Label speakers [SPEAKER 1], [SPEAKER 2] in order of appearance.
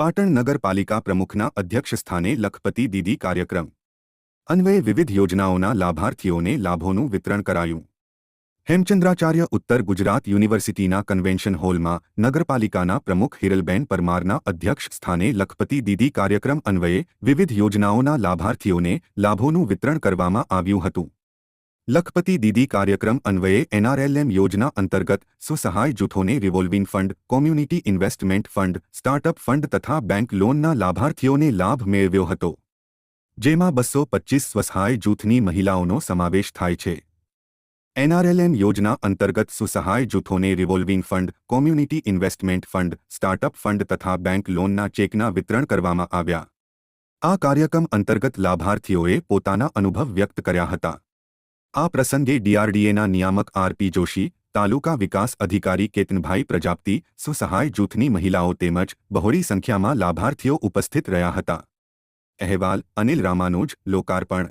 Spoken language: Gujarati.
[SPEAKER 1] પાટણ નગરપાલિકા પ્રમુખના અધ્યક્ષસ્થાને લખપતિ દીદી કાર્યક્રમ. અન્વયે વિવિધ યોજનાઓના લાભાર્થીઓને લાભોનું વિતરણ કરાયું. હેમચંદ્રાચાર્ય ઉત્તર ગુજરાત યુનિવર્સિટીના કન્વેન્શન હોલમાં નગરપાલિકાના પ્રમુખ હિરલબેન પરમારના અધ્યક્ષ સ્થાને લખપતિ દીદી કાર્યક્રમ અન્વયે વિવિધ યોજનાઓના લાભાર્થીઓને લાભોનું વિતરણ કરવામાં આવ્યું હતું. લખપતિ દીદી કાર્યક્રમ અન્વયે એનઆરએલએમ યોજના અંતર્ગત સ્વસહાય જૂથોને revolving fund, community investment fund, startup fund તથા બેંક લોનના લાભાર્થીઓને લાભ મેળવ્યો હતો. જેમાં બસો પચ્ચીસ સ્વસહાય જૂથની મહિલાઓનો સમાવેશ થાય છે. એનઆરએલએમ યોજના અંતર્ગત સુસહાય જૂથોને revolving fund, community investment fund, startup fund તથા બેંક લોનના ચેકના વિતરણ કરવામાં આવ્યા. આ કાર્યક્રમ અંતર્ગત લાભાર્થીઓએ પોતાના અનુભવ વ્યક્ત કર્યા હતા. આ પ્રસંગે ડીઆરડીએના નિયામક આરપી જોશી, તાલુકા વિકાસ અધિકારી કેતનભાઈ પ્રજાપતિ, સ્વસહાય જૂથની મહિલાઓ તેમજ બહોળી સંખ્યામાં લાભાર્થીઓ ઉપસ્થિત રહ્યા હતા. અહેવાલ અનિલ રામાનુજ, લોકાર્પણ.